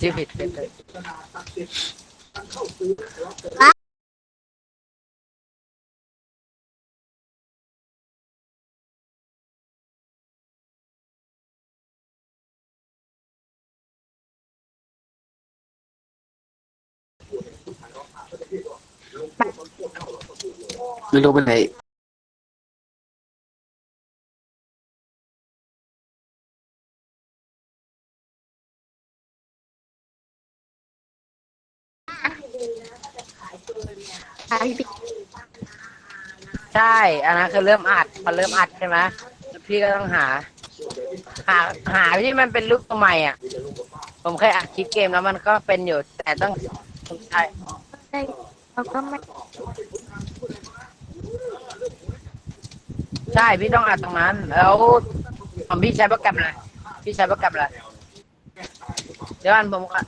ชื่อผิดเป็นเลยไม่รู้เป็นไร ใช่อันนั้นคือเริ่มอัดพอเริ่มอัดใช่ไหมพี่ก็ต้องหา หาหาที่มันเป็นลูกตัวใหม่อะ ผมเคยอัดคลิปเกมแล้วมันก็เป็นอยู่ แต่ต้องต้องใช้ได้เราก็ไม่ใช่พี่ต้องอัดตรงนั้น แล้วของพี่ใช้โปรแกรมอะไรพี่ใช้โปรแกรมอะไรเดี๋ยวอันผมก็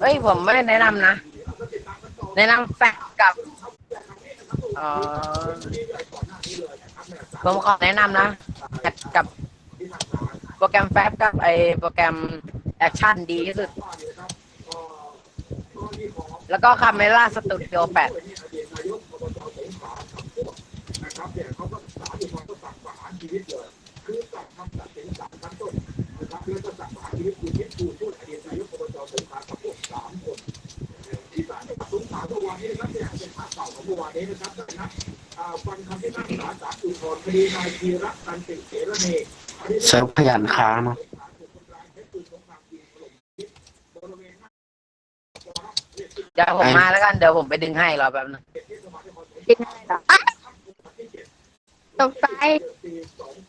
เฮ้ยผมไม่แนะนำนะ แนะนำแฟกกับเอ่อผมขอแนะนำนะแฟกกับโปรแกรมแฟบกับไอโปรแกรมแอคชั่นดีที่สุด แล้วก็คาเมล่าสตูดิโอแปด เซิร์ฟขยันค้างเนอะเดี๋ยวผมมาแล้วกัน เดี๋ยวผมไปดึงให้รอแป๊บนึงกินอะไรหรออะตกใจ